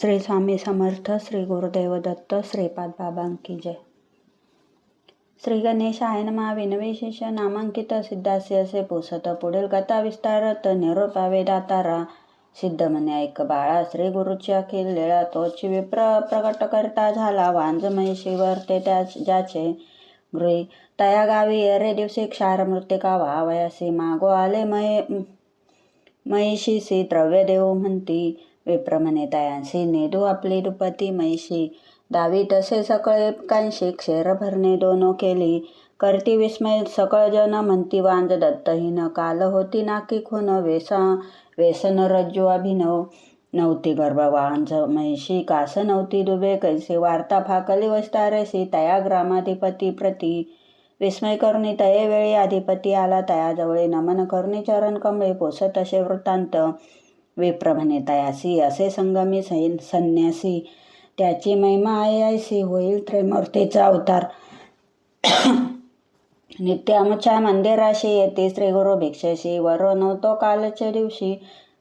श्री स्वामी समर्थ श्री गुरुदेव दत्त श्रीपाद बाबांकी जय. श्री गणेशाय नमा. विनविशेष नामांकित सिद्धासी असे पोसत पुढील कथा विस्तारत निरोपावे दातारा सिद्ध म्हणे ऐक बाळा श्री गुरुची अखिल लीळा तोची विप्र प्रकट करता झाला वांज महिषीवर ते त्या ज्याचे गृही. तया गावी अरे दिवशी क्षार मृतिका व्हावयासी मागो आले मय महिषीसी द्रव्य देव म्हणती. विप्रमणे तयांसी नेदू आपली दुपती महिषी दावी तसे सकळे कांशी क्षेर भरणे दोनो केली. करती विस्मय सकळ जन म्हणती वांज दत्तहीन काल होती नाकी खून वेसा वेसन रज्जू अभिनव. नव्हती गर्भ वांज महिषी कास नव्हती दुबे कैसे. वार्ता फाकली वस्तारेसी तया ग्रामाधिपती प्रती. विस्मय करणी तये वेळी अधिपती आला तयाजवळी नमन करणी चरण कमळे पोसत असे वृत्तांत. विप्रभने तयासी असे संगमी सैन संन्यासी. त्याची महिमा आयायसी होईल त्रिमूर्तीचा अवतार. नित्यामच्या मंदिराशी येते श्री गुरु भिक्षेशी. वरो नव्हतो कालच्या दिवशी.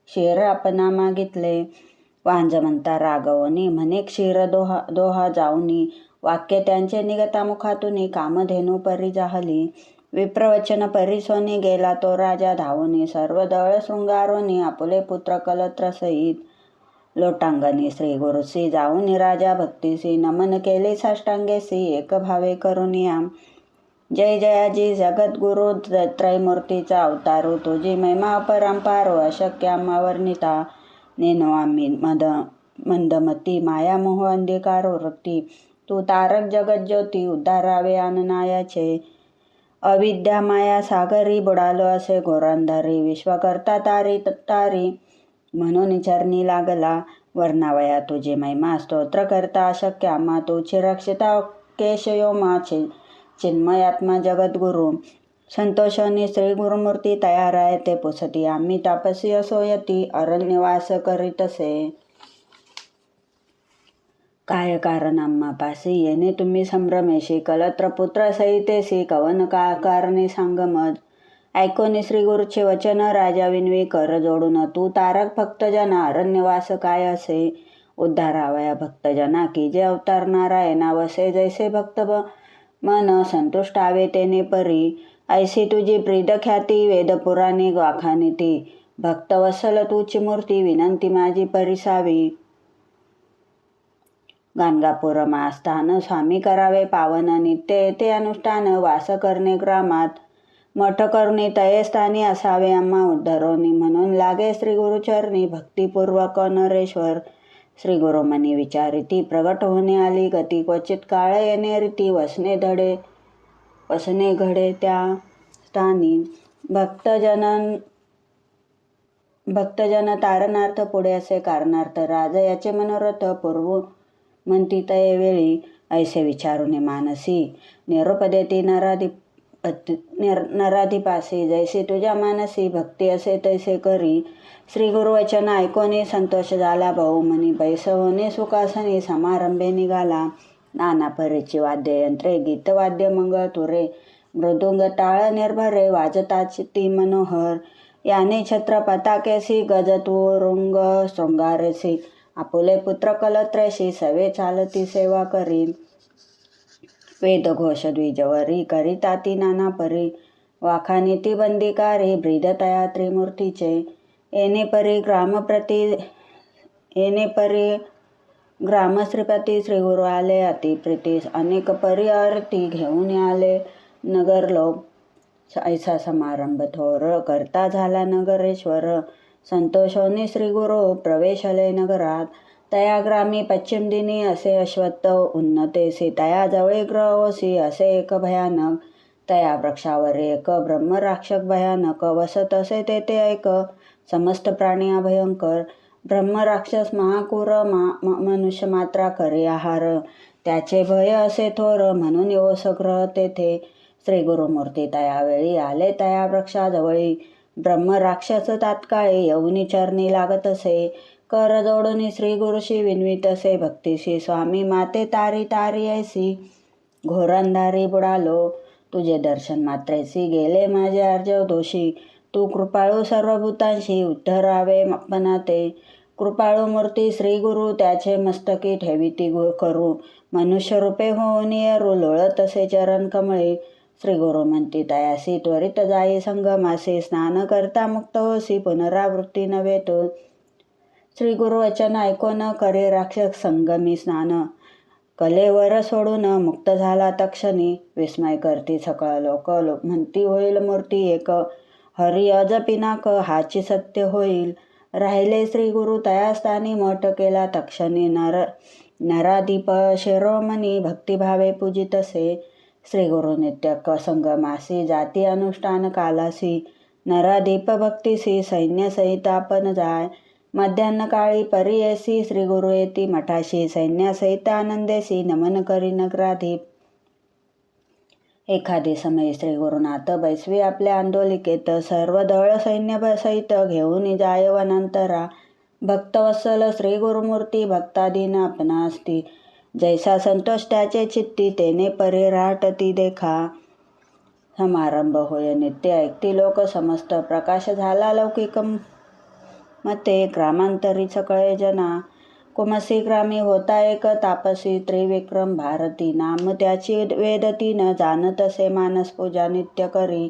क्षीर आपणा मागितले. वांज म्हणता रागवनी म्हणे क्षीर दोहा दोहा जाऊनी. वाक्य त्यांचे निगता मुखातून कामधेनू परी जाहली. विप्रवचन परिसोनी गेला तो राजा धावूनी. सर्व दळ शृंगारोनी आपुले पुत्र कलत्र सहित लोटांगणी श्री गुरुसी जाऊन राजा भक्तीसी नमन केले साष्टांगेसी एक भावे करुनिया जय जयाजी जगद्गुरु त्रैमूर्तीचा अवतारो. तुझी महिमा अपरंपारो अशक्य वर्णिता नेनो आम्ही मद मंदमती माया मोह अंधिकारो वृत्ती. तू तारक जगज्योती उद्धारावे अननायाचे अविद्या माया सागरी बुडालो असे घोरांधारी विश्वकर्ता तारी तारी. म्हणून चरणी लागला वर्णावया तुझे महिमा स्तोत्र करता अशक्य आम्हा तुझी रक्षिता केशयोमाचे चिन्मयात्मा जगद्गुरु. संतोषाने श्री गुरुमूर्ती तयार आहे ते पुसती आम्ही तापसी असोयती अरण्यवास करीतसे काय कारण आम्हापासी येणे तुम्ही संभ्रमेशी कलत्र पुत्र सहितेसी कवन का कारणे सांगमद. ऐकोनी श्री गुरुचे वचन राजा विनवी कर जोडून तू तारक भक्तजना अरण्यवास काय असे? उद्धारावया भक्तजना की जे अवतार नारायणा वसे जैसे भक्त मन संतुष्टावे तेने परी. ऐसी तुझी प्रीड ख्याती वेदपुराणी वाखानी ती भक्तवसल तुची मूर्ती विनंती माझी परिसावी. गाणगापुरमा स्थान स्वामी करावे पावन नित्य येथे अनुष्ठान वास करणे ग्रामात. मठ करुणी तये स्थानी असावे अम्मा उद्धरोनी म्हणून लागे श्री गुरुचरणी भक्तिपूर्वक नरेश्वर. श्री गुरुमनी विचारिती प्रगट होणे आली गती क्वचित काळ येणे रीती वसने धडे. वसने घडे त्या स्थानी. भक्तजनन भक्तजन तारणार्थ पुढे असे कारणार्थ राज याचे मनोरथ पूर्व म्हणती तये वेळी ऐसे विचारुने मानसी निरोप देती नराधी नराधिपासी जैसे तुझ्या मानसी भक्ती असे तैसे करी. श्री गुरुवचन ऐकोने संतोष झाला भाऊ मनी बैसवने सुखासने समारंभे निघाला. नाना परीची वाद्ययंत्रे गीतवाद्य मंगळ तुरे. मृदुंग टाळ निर्भरे वाजताची ती मनोहर. याने छत्र पताकेसी गजतुरुंग शृंगारसी. आपुले पुत्र कलत्रेशी सवे चालती सेवा करी. वेदघोष द्विजवरी करिता ती नाना परी. वाखानीती बंदिकारी ब्रीदतया त्रिमूर्तीचे. येणे परी ग्रामप्रती येणे परी ग्रामश्रीपती श्री गुरु आले अतिप्रीती अनेक परी आरती घेऊन आले. नगरलोक ऐसा समारंभ थोर करता झाला नगरेश्वर. संतोषोनी श्री गुरु प्रवेशले नगरात. तया ग्रामी पश्चिम दिनी असे अश्वत्थ उन्नतेसी तया ग्रह ग्रहोसी असे एक भयानक. तया वृक्षावर एक ब्रह्मराक्षक भयानक वसत असे तेथे ऐक समस्त प्राणी अभयंकर. ब्रह्मराक्षस महाकुर मा मनुष्य मात्रा करे आहार. त्याचे भय असे थोर म्हणून योस ग्रह तेथे. श्री गुरुमूर्ती तयावेळी आले तया वृक्षाजवळी. ब्रह्मराक्षस तात्काळी यवनिचरणी लागत असे. कर जोडून श्री गुरुशी विनवीत असे भक्तीशी स्वामी माते तारी तारी ऐसी. घोरंधारी बुडालो. तुझे दर्शन मात्रेसी गेले माझे अर्जव दोषी. तू कृपाळू सर्वभूतांशी उद्धरावे ते कृपाळू मूर्ती श्री गुरु त्याचे मस्तकी ठेवी ती करू. मनुष्य रूपे होऊन येरू लोळत असे चरण कमळे. श्री गुरु म्हणती तयासी त्वरित जाई संगमासी स्नान करता मुक्त होसी पुनरावृत्ती नव्हे तो श्री गुरु वचन ऐकून करे राक्षस संगमी स्नान कलेवर सोडून मुक्त झाला तक्षणी विस्मय करती सकळ लोक लोक म्हणती होईल मूर्ती एक हरी अजपिनाक हाची सत्य होईल राहिले श्री गुरु तयास्थानी मठ केला तक्षणी नर नरादीप शिरोमणी भक्तिभावे पूजितसे श्री गुरु संगमासी जाती अनुष्ठान कालासी। नरादीप भक्तीसी सैन्य सहित आपण जाय। मध्यान्ह काळी परियसी श्रीगुरु येती मठाशी सैन्यासहित आनंदेसी नमन करी नगराधीप। एखादी समय श्री गुरुनाथ बैसवी आपल्या आंदोलिकेत सर्व दळ सैन्य सहित घेऊन जाय वनांतरा भक्तवत्सल श्री गुरुमूर्ती भक्तादीन आपणा असती जैसा संतोष त्याचे चित्ती तेने परे राहटती देखा। समारंभ होय नित्य ऐकती लोक समस्त प्रकाश झाला लौकिक मते ग्रामांतरी सकळे जना। कुमसी ग्रामी होता एक तापसी त्रिविक्रम भारती नाम। त्याची वेदती न जाणतसे मानस पूजा नित्य करी।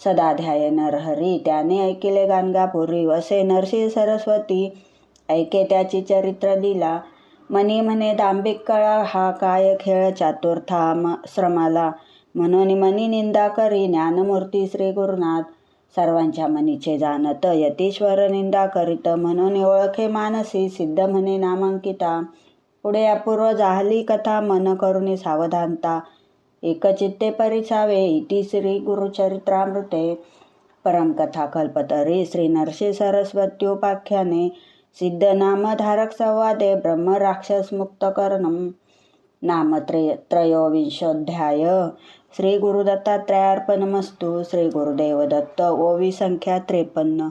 सदा ध्याये नरहरी त्याने ऐकिले गाणगापुरी वसे नरसी सरस्वती ऐके त्याची चरित्र लिला। मनी म्हणे दांभिक कळा हा काय खेळ चातुर्था श्रमाला म्हणून मनी निंदा करी ज्ञानमूर्ती श्री गुरुनाथ सर्वांच्या मनीचे जाणत यतीश्वर निंदा करीत. म्हणून ओळखे मानसी सिद्ध म्हणे नामांकिता. पुढे अपूर्व जाहली कथा मन करुणी सावधानता. एकचित्ते परिसावे इति श्री गुरुचरित्रामृते. परमकथा कल्पतरी श्री नरसी सरस्वत्युपाख्याने सिद्ध नामधारक संवादे ब्रह्म राक्षस मुक्तकर्णम नाम त्रय त्रयोविंशोध्याय श्री गुरुदत्तात्रयार्पणमस्तू श्री गुरुदेव दत्त ओवी संख्या त्रेपन्न